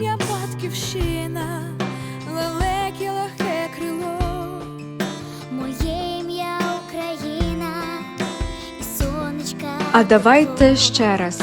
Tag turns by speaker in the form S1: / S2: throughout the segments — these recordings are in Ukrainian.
S1: ім'я батьківщина, лелеки легке крило.
S2: Моє ім'я Україна і сонечка.
S3: А давайте ще раз.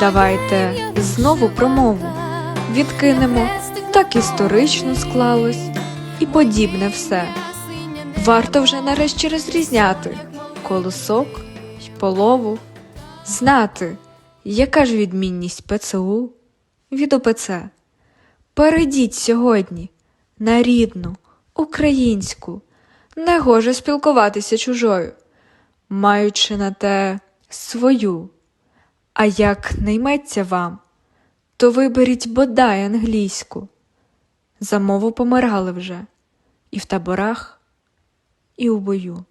S3: Давайте знову промову. Відкинемо так історично склалось і подібне все. Варто вже нарешті розрізняти колосок й полову, знати, яка ж відмінність ПЦУ від ОПЦ. Перейдіть сьогодні на рідну, українську, негоже спілкуватися чужою, маючи на те свою. А як не йметься вам, то виберіть бодай англійську. За мову помирали вже і в таборах, і у бою.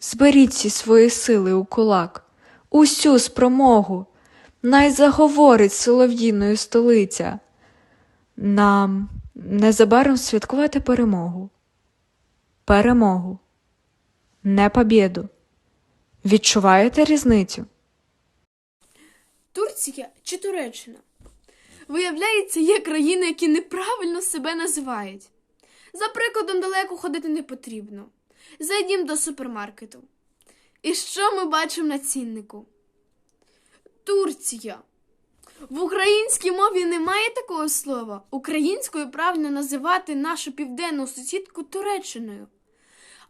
S3: Зберіть всі свої сили у кулак, усю спромогу, най заговорить солов'їною столиця. Нам незабаром святкувати перемогу. Перемогу, не побєду. Відчуваєте різницю?
S4: Турція чи Туреччина? Виявляється, є країни, які неправильно себе називають. За прикладом далеко ходити не потрібно. Зайдімо до супермаркету. І що ми бачимо на ціннику? Турція. В українській мові немає такого слова. Українською правильно називати нашу південну сусідку Туреччиною.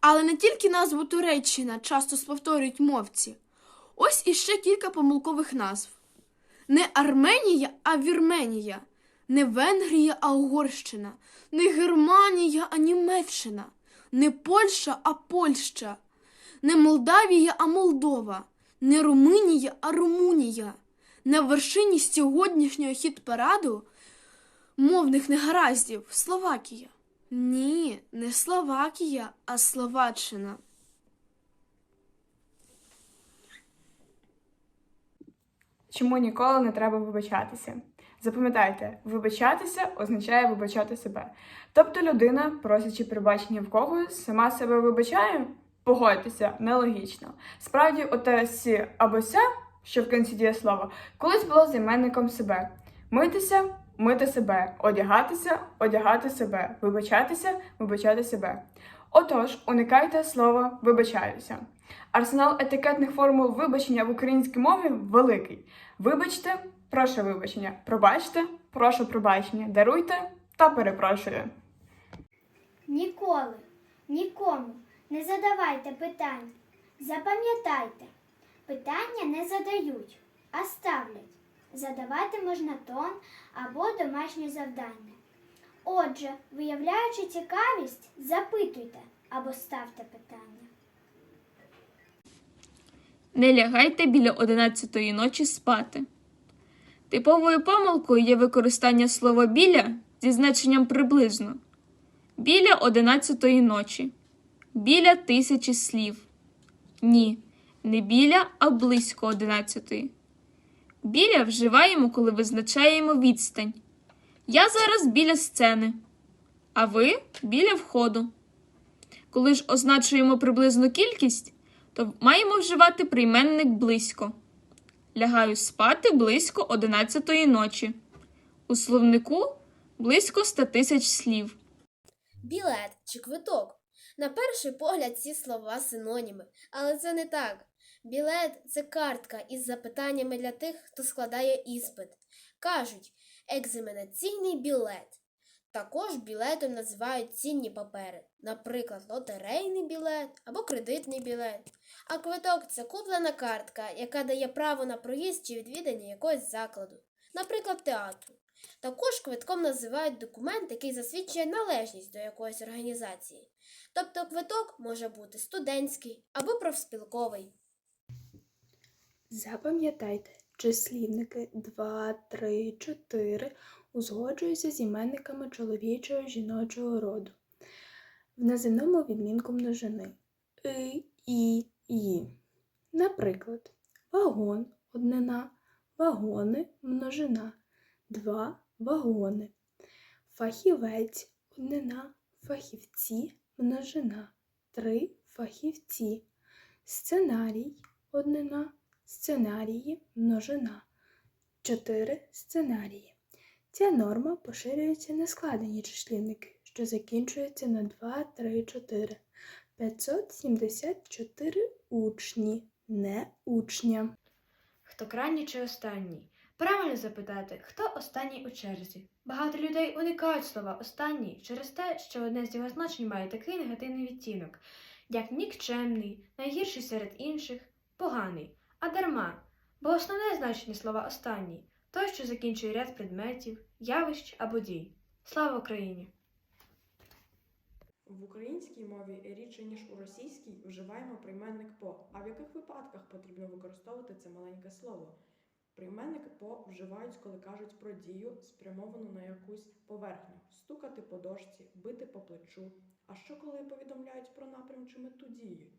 S4: Але не тільки назву Туреччина часто сповторюють мовці. Ось іще кілька помилкових назв. Не Арменія, а Вірменія, не Венгрія, а Угорщина, не Германія, а Німеччина, не Польща, а Польща, не Молдавія, а Молдова, не Румунія, а Румунія. На вершині сьогоднішнього хіт-параду мовних негараздів Словакія. Ні, не Словакія, а Словаччина.
S5: Чому ніколи не треба вибачатися? Запам'ятайте, вибачатися означає вибачати себе. Тобто людина, просячи пробачення в когось, сама себе вибачає? Погодьтеся, нелогічно. Справді, оте сі або ся, що в кінці дієслова, колись було займенником себе. Митися, мити себе, одягатися, одягати себе, вибачатися, вибачати себе. Отож, уникайте слова вибачаюся. Арсенал етикетних формул вибачення в українській мові великий. Вибачте, прошу вибачення, пробачте, прошу пробачення, даруйте та перепрошую.
S2: Ніколи, нікому не задавайте питань. Запам'ятайте, питання не задають, а ставлять. Задавати можна тон або домашнє завдання. Отже, виявляючи цікавість, запитуйте або ставте питання.
S6: Не лягайте біля одинадцятої ночі спати. Типовою помилкою є використання слова біля зі значенням приблизно. Біля одинадцятої ночі. Біля тисячі слів. Ні, не біля, а близько одинадцятої. Біля вживаємо, коли визначаємо відстань. Я зараз біля сцени, а ви біля входу. Коли ж означуємо приблизну кількість, то маємо вживати прийменник близько. Лягаю спати близько одинадцятої ночі. У словнику близько ста тисяч слів.
S7: Білет чи квиток. На перший погляд ці слова синоніми, але це не так. Білет це картка із запитаннями для тих, хто складає іспит. Кажуть, екзаменаційний білет. Також білетом називають цінні папери, наприклад, лотерейний білет або кредитний білет. А квиток це куплена картка, яка дає право на проїзд чи відвідання якогось закладу, наприклад, театру. Також квитком називають документ, який засвідчує належність до якоїсь організації. Тобто квиток може бути студентський або профспілковий.
S8: Запам'ятайте, числівники 2, 3, 4 узгоджуються з іменниками чоловічого жіночого роду. В наземному відмінку множини и, і, ї. Наприклад, вагон однина, вагони множина, два вагони, фахівець однина, фахівці множина, три фахівці, сценарій однина, сценарії множина, чотири сценарії. Ця норма поширюється на складені числівники, що закінчуються на 2, 3, 4. 574 учні, не учня.
S9: Хто крайній чи останній? Правильно запитати, хто останній у черзі. Багато людей уникають слова останній через те, що одне з його значень має такий негативний відтінок, як нікчемний, найгірший серед інших, поганий, а дарма. Бо основне значення слова останній той, що закінчує ряд предметів, явищ або дій. Слава Україні!
S10: В українській мові рідше, ніж у російській, вживаємо прийменник по. А в яких випадках потрібно використовувати це маленьке слово? Прийменник по вживають, коли кажуть про дію, спрямовану на якусь поверхню, стукати по дошці, бити по плечу. А що коли повідомляють про напрям чи мету дії?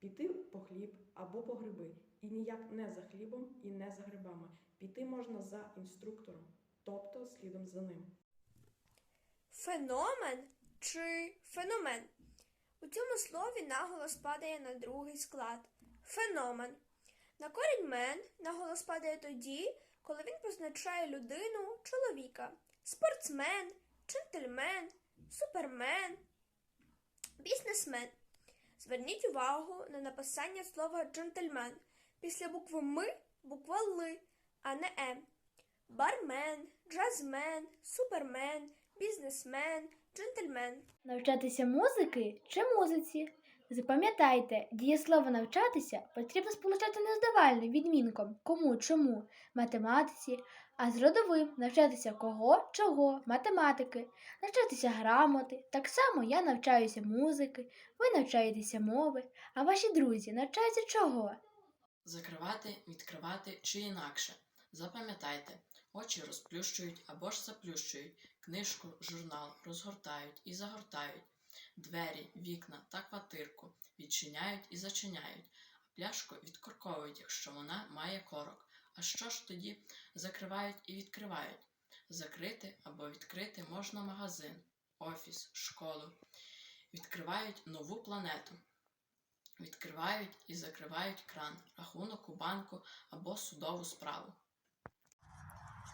S10: Піти по хліб або по гриби, і ніяк не за хлібом і не за грибами. Піти можна за інструктором, тобто слідом за ним.
S11: Феномен чи феномен? У цьому слові наголос падає на другий склад. Феномен. На корінь мен наголос падає тоді, коли він позначає людину, чоловіка, спортсмен, джентльмен, супермен, бізнесмен. Зверніть увагу на написання слова джентльмен. Після букви М буква Л, а не М. Бармен, джазмен, супермен, бізнесмен, джентльмен.
S2: Навчатися музики чи музиці? Запам'ятайте, дієслово навчатися потрібно сполучати не з давальним відмінком кому, чому, математиці, а з родовим навчатися кого, чого, математики, навчатися грамоти. Так само я навчаюся музики, ви навчаєтеся мови, а ваші друзі навчаються чого?
S12: Закривати, відкривати чи інакше. Запам'ятайте, очі розплющують або ж заплющують, книжку, журнал розгортають і загортають, двері, вікна та квартирку відчиняють і зачиняють, а пляшку відкорковують, якщо вона має корок. А що ж тоді закривають і відкривають? Закрити або відкрити можна магазин, офіс, школу. Відкривають нову планету. Відкривають і закривають кран, рахунок у банку або судову справу.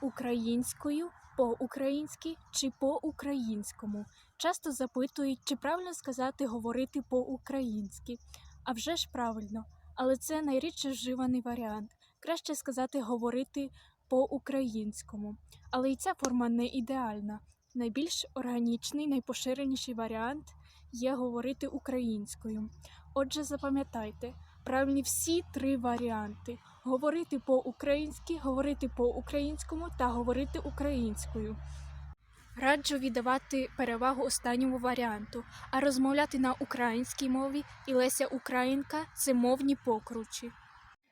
S13: Українською, по-українськи чи по-українському. Часто запитують, чи правильно сказати говорити по-українськи. А вже ж правильно, але це найрідше вживаний варіант. Краще сказати говорити по-українському. Але і ця форма не ідеальна. Найбільш органічний, найпоширеніший варіант є говорити українською. Отже, запам'ятайте, правильні всі три варіанти: говорити по-українськи, говорити по-українському та говорити українською. Раджу віддавати перевагу останньому варіанту, а розмовляти на українській мові і Леся Українка це мовні покручі.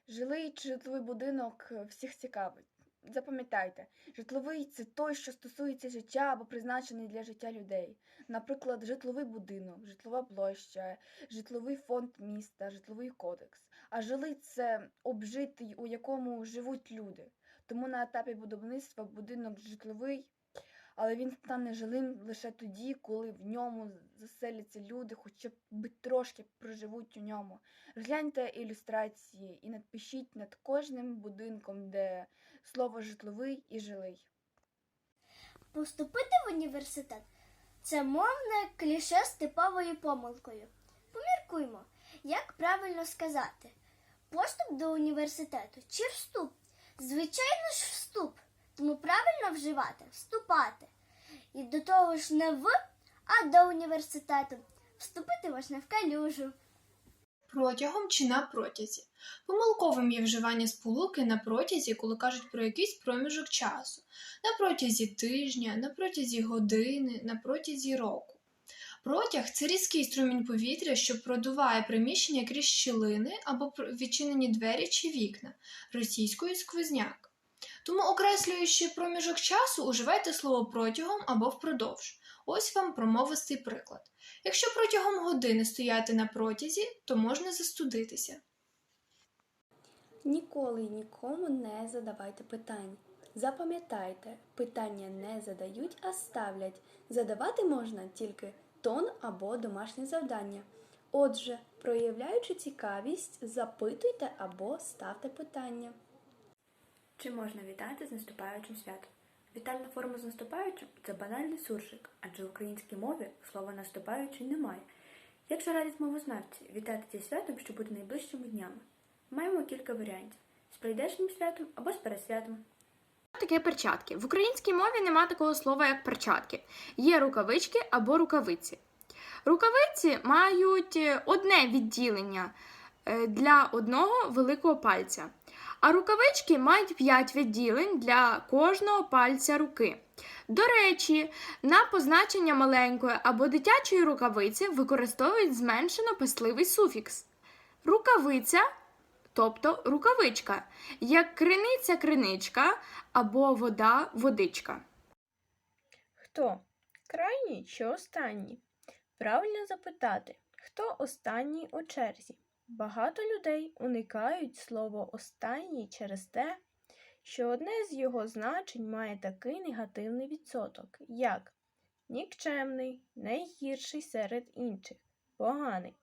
S5: Жилий чи житловий будинок всіх цікавить. Запам'ятайте, житловий це той, що стосується життя або призначений для життя людей. Наприклад, житловий будинок, житлова площа, житловий фонд міста, житловий кодекс. А жилий це обжитий, у якому живуть люди. Тому на етапі будівництва будинок житловий, але він стане жилим лише тоді, коли в ньому заселяться люди, хоча б трошки проживуть у ньому. Розгляньте ілюстрації і надпишіть над кожним будинком, де слово житловий і жилий.
S2: Поступити в університет це мовне кліше з типовою помилкою. Поміркуймо, як правильно сказати: поступ до університету чи вступ? Звичайно ж, вступ. Тому правильно вживати вступати. І до того ж не в, а до університету. Вступити можна в калюжу.
S14: Протягом чи на протязі. Помилковим є вживання сполуки на протязі, коли кажуть про якийсь проміжок часу, на протязі тижня, на протязі години, на протязі року. Протяг це різкий струмінь повітря, що продуває приміщення крізь щілини або відчинені двері чи вікна, російською сквозняк. Тому, окреслюючи проміжок часу, уживайте слово протягом або впродовж. Ось вам промовистий приклад. Якщо протягом години стояти на протязі, то можна застудитися.
S15: Ніколи нікому не задавайте питань. Запам'ятайте, питання не задають, а ставлять. Задавати можна тільки тон або домашнє завдання. Отже, проявляючи цікавість, запитуйте або ставте питання.
S16: Чи можна вітати з наступаючим святом? Вітальна форма з наступаючим це банальний суржик, адже в українській мові слова наступаючий немає. Як же радять мовознавці вітати зі святом, що буде найближчими днями? Маємо кілька варіантів: з прийдешнім святом або з пересвятом.
S6: Таке перчатки? В українській мові нема такого слова, як перчатки. Є рукавички або рукавиці. Рукавиці мають е, одне відділення е, для одного великого пальця, а рукавички мають 5 відділень для кожного пальця руки. До речі, на позначення маленької або дитячої рукавиці використовують зменшено писливий суфікс. Рукавиця, тобто рукавичка, як криниця криничка або вода водичка.
S13: Хто? Крайній чи останній? Правильно запитати, хто останній у черзі? Багато людей уникають слово останній через те, що одне з його значень має такий негативний відсоток, як нікчемний, найгірший серед інших, поганий.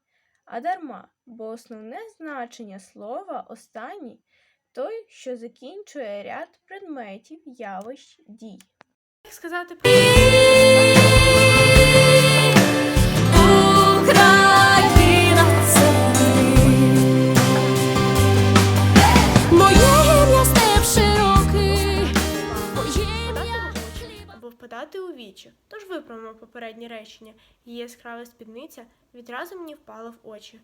S13: А дарма, бо основне значення слова останній той, що закінчує ряд предметів, явищ, дій.
S4: Як сказати
S17: Україна
S4: впадати у вічі. Тож виправимо попереднє речення. Її яскрава спідниця відразу мені впала в очі.